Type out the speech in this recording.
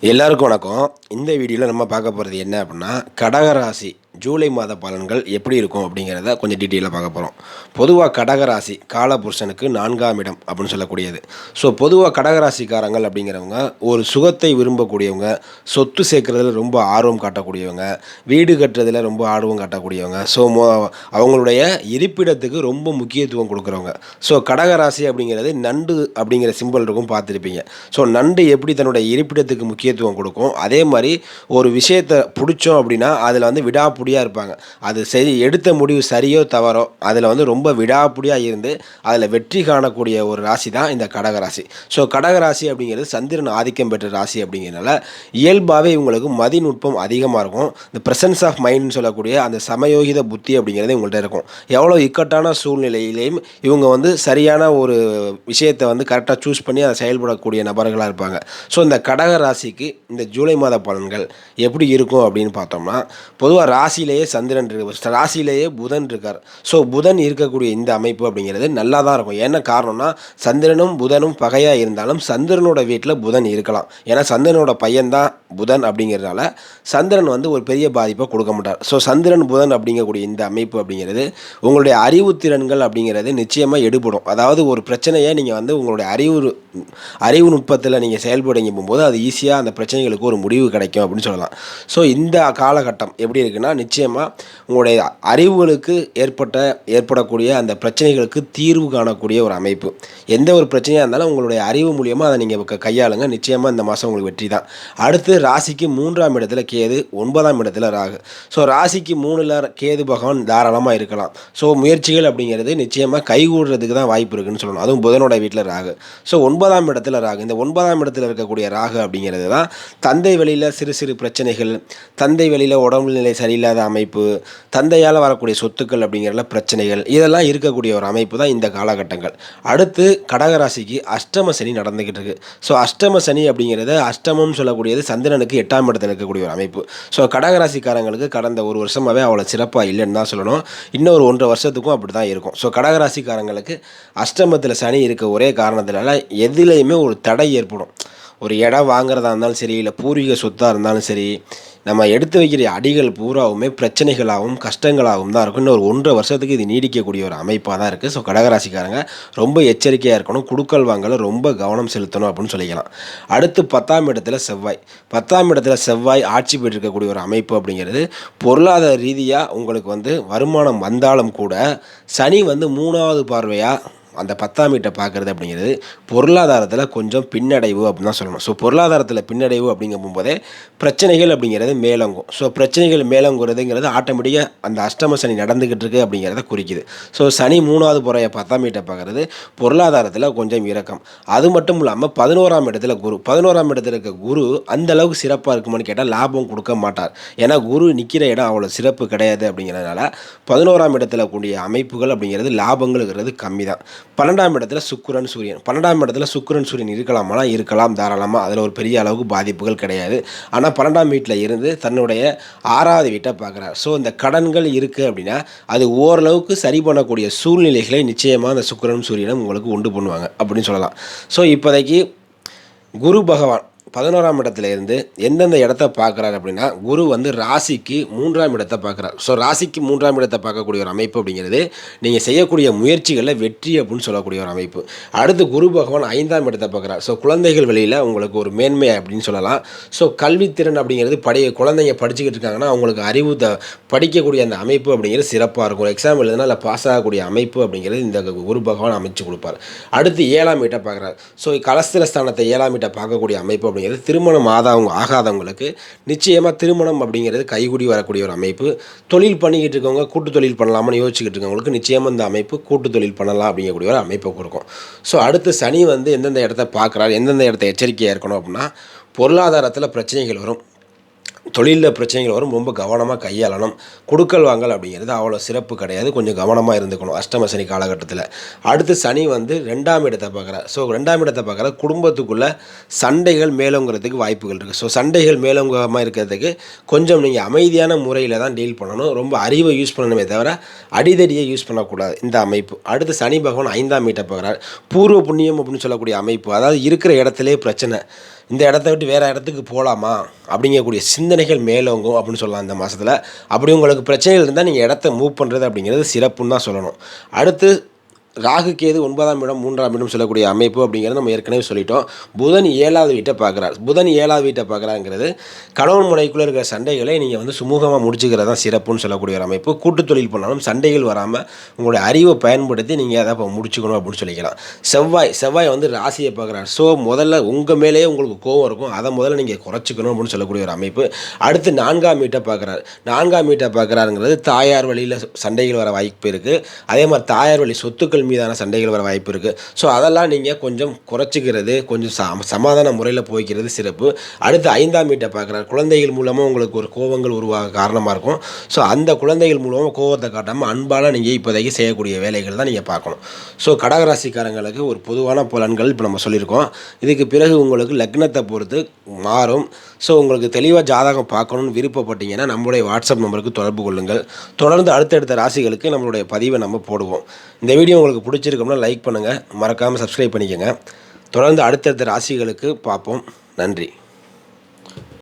எல்லாருக்கும் வணக்கம். இந்த வீடியோவில் நம்ம பார்க்க போகிறது என்ன அப்படின்னா கடகராசி ஜூலை மாத பலன்கள் எப்படி இருக்கும் அப்படிங்கிறத கொஞ்சம் டீட்டெயிலாக பார்க்க போகிறோம் பொதுவாக கடகராசி காலபுருஷனுக்கு நான்காம் இடம் அப்படின்னு சொல்லக்கூடியது. ஸோ பொதுவாக கடகராசிக்காரங்கள் அப்படிங்கிறவங்க ஒரு சுகத்தை விரும்பக்கூடியவங்க சொத்து சேர்க்குறதுல ரொம்ப ஆர்வம் காட்டக்கூடியவங்க வீடு கட்டுறதுல ரொம்ப ஆர்வம் காட்டக்கூடியவங்க ஸோ மோ அவங்களுடைய இருப்பிடத்துக்கு ரொம்ப முக்கியத்துவம் கொடுக்குறவங்க. ஸோ கடகராசி அப்படிங்கிறது நண்டு அப்படிங்கிற சிம்பிள் இருக்கும் பார்த்துருப்பீங்க. ஸோ நண்டு எப்படி தன்னுடைய இருப்பிடத்துக்கு முக்கியத்துவம் கொடுக்கும்? அதே மாதிரி ஒரு விஷயத்தை பிடிச்சோம் அப்படின்னா அதில் வந்து விடாப்பிடியாக இருப்பாங்க. அது சரி எடுத்த முடிவு சரியோ தவறோ அதில் வந்து ரொம்ப விடாப்பிடியாக இருந்து அதில் வெற்றி காணக்கூடிய ஒரு ராசி தான் இந்த கடகராசி ஸோ கடகராசி அப்படிங்கிறது சந்திரன் ஆதிக்கம் பெற்ற ராசி அப்படிங்கிறனால இயல்பாகவே இவங்களுக்கு மதிநுட்பம் அதிகமாக இருக்கும். இந்த ப்ரெசன்ஸ் ஆஃப் மைண்ட்னு சொல்லக்கூடிய அந்த சமயோகித புத்தி அப்படிங்கிறது இவங்கள்ட்ட இருக்கும். எவ்வளோ இக்கட்டான சூழ்நிலையிலையும் இவங்க வந்து சரியான ஒரு விஷயத்தை வந்து கரெக்டாக சூஸ் பண்ணி அதை செயல்படக்கூடிய நபர்களாக இருப்பாங்க. ஸோ இந்த கடக ராசிக்கு இந்த ஜூலை மாத பலன்கள் எப்படி இருக்கும் அப்படின்னு பார்த்தோம்னா பொதுவாக ராசி ராசியிலேயே சந்திரன் இருக்கு. ராசியிலேயே புதன் இருக்கார். ஸோ புதன் இருக்கக்கூடிய இந்த அமைப்பு அப்படிங்கிறது நல்லா தான் இருக்கும். என்ன காரணம்னா சந்திரனும் புதனும் பகையாக இருந்தாலும் சந்திரனோட வீட்டில் புதன் இருக்கலாம். ஏன்னா சந்திரனோட பையன்தான் புதன் அப்படிங்கிறதுனால சந்திரன் வந்து ஒரு பெரிய பாதிப்பை கொடுக்க மாட்டார். ஸோ சந்திரன் புதன் அப்படிங்கக்கூடிய இந்த அமைப்பு அப்படிங்கிறது உங்களுடைய அறிவுத்திறன்கள் அப்படிங்கிறது நிச்சயமாக எடுபடும். அதாவது ஒரு பிரச்சனையை நீங்கள் வந்து உங்களுடைய அறிவு அறிவு நுட்பத்தில் நீங்கள் செயல்படுங்க போகும்போது அது ஈஸியாக அந்த பிரச்சனைகளுக்கு ஒரு முடிவு கிடைக்கும் அப்படின்னு சொல்லலாம். ஸோ இந்த காலகட்டம் எப்படி இருக்குன்னா நிச்சயமாக உங்களுடைய அறிவுகளுக்கு ஏற்பட்ட ஏற்படக்கூடிய அந்த பிரச்சனைகளுக்கு தீர்வு காணக்கூடிய ஒரு அமைப்பு. எந்த ஒரு பிரச்சனையாக இருந்தாலும் உங்களுடைய அறிவு மூலியமாக அதை நீங்கள் கையாளுங்க. நிச்சயமாக இந்த மாதம் உங்களுக்கு வெற்றி தான். அடுத்து ராசிக்கு மூன்றாம் இடத்துல கேது ஒன்பதாம் இடத்துல ராகு. ஸோ ராசிக்கு மூணில் கேது பகவான் தாராளமாக இருக்கலாம். ஸோ முயற்சிகள் அப்படிங்கிறது நிச்சயமாக கைகூடுறதுக்கு தான் வாய்ப்பு இருக்குன்னு சொல்லணும். அதுவும் புதனோட வீட்டில் ராகு. ஸோ ஒன்பதாம் இடத்துல ராகு. இந்த ஒன்பதாம் இடத்துல இருக்கக்கூடிய ராகு அப்படிங்கிறது தான் தந்தை வழியில் சிறு சிறு பிரச்சனைகள் தந்தை வழியில் உடம்புநிலை சரியில்லாத அமைப்பு தந்தையால் வரக்கூடிய சொத்துக்கள் அப்படிங்கிறல பிரச்சனைகள் இதெல்லாம் இருக்கக்கூடிய ஒரு அமைப்பு தான் இந்த காலகட்டங்கள். அடுத்து கடகராசிக்கு அஷ்டம சனி நடந்துக்கிட்டு இருக்கு. ஸோ அஷ்டம சனி அப்படிங்கிறது அஷ்டமம் சொல்லக்கூடியது சந்திரனுக்கு எட்டாம் இடத்துல இருக்கக்கூடிய ஒரு அமைப்பு. ஸோ கடகராசிக்காரங்களுக்கு கடந்த ஒரு வருஷமாகவே அவ்வளோ சிறப்பாக இல்லைன்னு தான் சொல்லணும். இன்னொரு ஒன்றரை வருஷத்துக்கும் அப்படி தான் இருக்கும். ஸோ கடகராசிக்காரங்களுக்கு அஷ்டமத்தில் சனி இருக்க ஒரே காரணத்தினால எதுலேயுமே ஒரு தடை ஏற்படும். ஒரு இடம் வாங்குறதா இருந்தாலும் சரி இல்லை பூர்வீக சொத்தாக இருந்தாலும் சரி நம்ம எடுத்து வைக்கிற அடிகள் பூராவுமே பிரச்சனைகளாகவும் கஷ்டங்களாகவும் தான் இருக்கும். ஒரு ஒன்றரை வருஷத்துக்கு இது நீடிக்கக்கூடிய ஒரு அமைப்பாக தான் இருக்குது ஸோ கடகராசிக்காரங்க ரொம்ப எச்சரிக்கையாக இருக்கணும். குடுக்கல் வாங்கல ரொம்ப கவனம் செலுத்தணும் அப்படின்னு சொல்லிக்கலாம். அடுத்து பத்தாம் இடத்துல செவ்வாய். பத்தாம் இடத்துல செவ்வாய் ஆட்சி பெற்றிருக்கக்கூடிய ஒரு அமைப்பு அப்படிங்கிறது பொருளாதார ரீதியாக உங்களுக்கு வந்து வருமானம் வந்தாலும் கூட சனி வந்து மூணாவது பார்வையாக அந்த பத்தாம் வீட்டை பார்க்குறது அப்படிங்கிறது பொருளாதாரத்தில் கொஞ்சம் பின்னடைவு அப்படின்னு தான் சொல்லணும். ஸோ பொருளாதாரத்தில் பின்னடைவு அப்படிங்கும் போதே பிரச்சனைகள் அப்படிங்கிறது மேலோங்கும். ஸோ பிரச்சனைகள் மேலங்குறதுங்கிறது ஆட்டோமேட்டிக்காக அந்த அஷ்டம சனி நடந்துக்கிட்டு இருக்கு அப்படிங்கிறத குறிக்குது. ஸோ சனி மூணாவது புறைய பத்தாம் வீட்டை பார்க்குறது பொருளாதாரத்தில் கொஞ்சம் இறக்கம் அது மட்டும் இல்லாமல் பதினோராம் இடத்துல குரு. பதினோராம் இடத்துல இருக்க குரு அந்த அளவுக்கு சிறப்பாக இருக்குமான்னு கேட்டால் லாபம் கொடுக்க மாட்டார். ஏன்னா குரு நிற்கிற இடம் அவ்வளோ சிறப்பு கிடையாது அப்படிங்கிறதுனால பதினோராம் இடத்துல கூடிய அமைப்புகள் அப்படிங்கிறது லாபங்கள்ங்கிறது கம்மி தான் பன்னெண்டாம் இடத்துல சுக்கரன் சூரியன். பன்னெண்டாம் இடத்துல சுக்கரன் சூரியன் இருக்கலாமானா இருக்கலாம் தாராளமாக அதில் ஒரு பெரிய அளவுக்கு பாதிப்புகள் கிடையாது. ஆனால் பன்னெண்டாம் வீட்டில் இருந்து தன்னுடைய ஆறாவது வீட்டை பார்க்குறார். ஸோ இந்த கடன்கள் இருக்குது அப்படின்னா அது ஓரளவுக்கு சரி பண்ணக்கூடிய சூழ்நிலைகளை நிச்சயமாக அந்த சுக்கரனும் சூரியனும் உங்களுக்கு உண்டு பண்ணுவாங்க அப்படின்னு சொல்லலாம். ஸோ இப்போதைக்கு குரு பகவான் பதினோராம் இடத்துல இருந்து எந்தெந்த இடத்த பார்க்குறாரு அப்படின்னா குரு வந்து ராசிக்கு மூன்றாம் இடத்தை பார்க்குறாரு. ஸோ ராசிக்கு மூன்றாம் இடத்தை பார்க்கக்கூடிய ஒரு அமைப்பு அப்படிங்கிறது நீங்கள் செய்யக்கூடிய முயற்சிகளில் வெற்றி அப்படின்னு சொல்லக்கூடிய ஒரு அமைப்பு. அடுத்து குரு பகவான் ஐந்தாம் இடத்தை பார்க்குறாரு. ஸோ குழந்தைகள் வெளியில் உங்களுக்கு ஒரு மேன்மை அப்படின்னு சொல்லலாம். ஸோ கல்வித்திறன் அப்படிங்கிறது படி குழந்தைங்க படிச்சுக்கிட்டு இருக்காங்கன்னா அவங்களுக்கு அறிவு த படிக்கக்கூடிய அந்த அமைப்பு அப்படிங்கிறது சிறப்பாக இருக்கும். எக்ஸாம் எழுதுனா இல்லை பாஸ் ஆகக்கூடிய அமைப்பு அப்படிங்கிறது இந்த குரு பகவான் அமைச்சு கொடுப்பார். அடுத்து ஏழாம் வீட்டை பார்க்குறாரு. ஸோ கலஸ்திர ஸ்தானத்தை ஏழாம் வீட்டை பார்க்கக்கூடிய அமைப்பு அப்படிங்கிறது திருமணம் ஆதாவங்க ஆகாதவங்களுக்கு நிச்சயமாக திருமணம் அப்படிங்கிறது கைகூடி வரக்கூடிய ஒரு அமைப்பு. தொழில் பண்ணிக்கிட்டு இருக்கவங்க கூட்டு தொழில் பண்ணலாமான்னு யோசிச்சுக்கிட்டு இருக்கவங்களுக்கு நிச்சயமாக இந்த அமைப்பு கூட்டு தொழில் பண்ணலாம் அப்படிங்கக்கூடிய ஒரு அமைப்பை கொடுக்கும். ஸோ அடுத்து சனி வந்து எந்தெந்த இடத்த பார்க்குறாரு எந்தெந்த இடத்த எச்சரிக்கையாக இருக்கணும் அப்படின்னா பொருளாதாரத்தில் பிரச்சனைகள் வரும். தொழிலில் பிரச்சனைகள் வரும் ரொம்ப கவனமாக கையாளணும். கொடுக்கல் வாங்கல் அப்படிங்கிறது அவ்வளோ சிறப்பு கிடையாது. கொஞ்சம் கவனமாக இருந்துக்கணும் அஷ்டம சனி காலகட்டத்தில். அடுத்து சனி வந்து ரெண்டாம் இடத்தை பார்க்குறார். ஸோ ரெண்டாம் இடத்தை பார்க்குற குடும்பத்துக்குள்ளே சண்டைகள் மேலோங்கிறதுக்கு வாய்ப்புகள் இருக்குது ஸோ சண்டைகள் மேலோங்கமாக இருக்கிறதுக்கு கொஞ்சம் நீங்கள் அமைதியான முறையில் தான் டீல் பண்ணணும். ரொம்ப அறிவை யூஸ் பண்ணணுமே தவிர அடிதடியை யூஸ் பண்ணக்கூடாது இந்த அமைப்பு. அடுத்து சனி பகவான் ஐந்தாம் வீட்டை பார்க்குறார். பூர்வ புண்ணியம் அப்படின்னு சொல்லக்கூடிய அமைப்பு. அதாவது இருக்கிற இடத்துலே பிரச்சனை. இந்த இடத்த விட்டு வேறு இடத்துக்கு போகலாமா அப்படிங்கக்கூடிய சிந்தனைகள் மேலோங்கும் அப்படின்னு சொல்லலாம் இந்த மாதத்தில் அப்படி உங்களுக்கு பிரச்சனைகள் இருந்தால் நீங்கள் இடத்த மூவ் பண்ணுறது அப்படிங்கிறது சிறப்புன்னு தான் சொல்லணும். அடுத்து ராகு கேது ஒன்பதாம் இடம் மூன்றாம் இடம் சொல்லக்கூடிய அமைப்பு அப்படிங்கிறத நம்ம ஏற்கனவே சொல்லிட்டோம். புதன் ஏழாவது வீட்டை பார்க்குறார். புதன் ஏழாவது வீட்டை பார்க்குறாங்கிறது கணவன் முனைக்குள்ளே இருக்கிற சண்டைகளை நீங்கள் வந்து சுமூகமாக முடிச்சுக்கிறது தான் சிறப்புன்னு சொல்லக்கூடிய ஒரு அமைப்பு. கூட்டு தொழில் பண்ணாலும் சண்டைகள் வராமல் உங்களுடைய அறிவை பயன்படுத்தி நீங்கள் அதை இப்போ முடிச்சுக்கணும் அப்படின்னு சொல்லிக்கலாம். செவ்வாய் செவ்வாய் வந்து ராசியை பார்க்குறாரு. ஸோ முதல்ல உங்கள் மேலேயே உங்களுக்கு கோவம் இருக்கும். அதை முதல்ல நீங்கள் குறைச்சிக்கணும் அப்படின்னு சொல்லக்கூடிய ஒரு அமைப்பு. அடுத்து நான்காம் வீட்டை பார்க்குறாரு. நான்காம் வீட்டை பார்க்குறாருங்கிறது தாயார் வழியில் சண்டைகள் வர வாய்ப்பு இருக்குது அதே மாதிரி தாயார் வழி சொத்துக்கள் மீதான சண்டைகள் வர வாய்ப்பு இருக்குது ஸோ அதெல்லாம் நீங்கள் கொஞ்சம் குறைச்சிக்கிறது கொஞ்சம் ச சமாதான முறையில் போய்க்கிறது சிறப்பு. அடுத்து ஐந்தாம் வீட்டை பார்க்குறாரு. குழந்தைகள் மூலமாக உங்களுக்கு ஒரு கோபங்கள் உருவாக காரணமாக இருக்கும். ஸோ அந்த குழந்தைகள் மூலமாக கோபத்தை காட்டாமல் அன்பால் நீங்கள் இப்போதைக்கு செய்யக்கூடிய வேலைகள் தான் நீங்கள் பார்க்கணும். ஸோ கடகராசிக்காரங்களுக்கு ஒரு பொதுவான பலன்கள் இப்போ நம்ம சொல்லியிருக்கோம். இதுக்கு பிறகு உங்களுக்கு லக்னத்தை பொறுத்து மாறும். ஸோ உங்களுக்கு தெளிவாக ஜாதகம் பார்க்கணுன்னு விருப்பப்பட்டீங்கன்னா நம்மளுடைய வாட்ஸ்அப் நம்பருக்கு தொடர்பு கொள்ளுங்கள். தொடர்ந்து அடுத்தடுத்த ராசிகளுக்கு நம்மளுடைய பதிவை நம்ம போடுவோம். இந்த வீடியோ உங்களுக்கு பிடிச்சிருக்கோம்னா லைக் பண்ணுங்கள் மறக்காமல் சப்ஸ்கிரைப் பண்ணிக்கோங்க. தொடர்ந்து அடுத்தடுத்த ராசிகளுக்கு பார்ப்போம். நன்றி.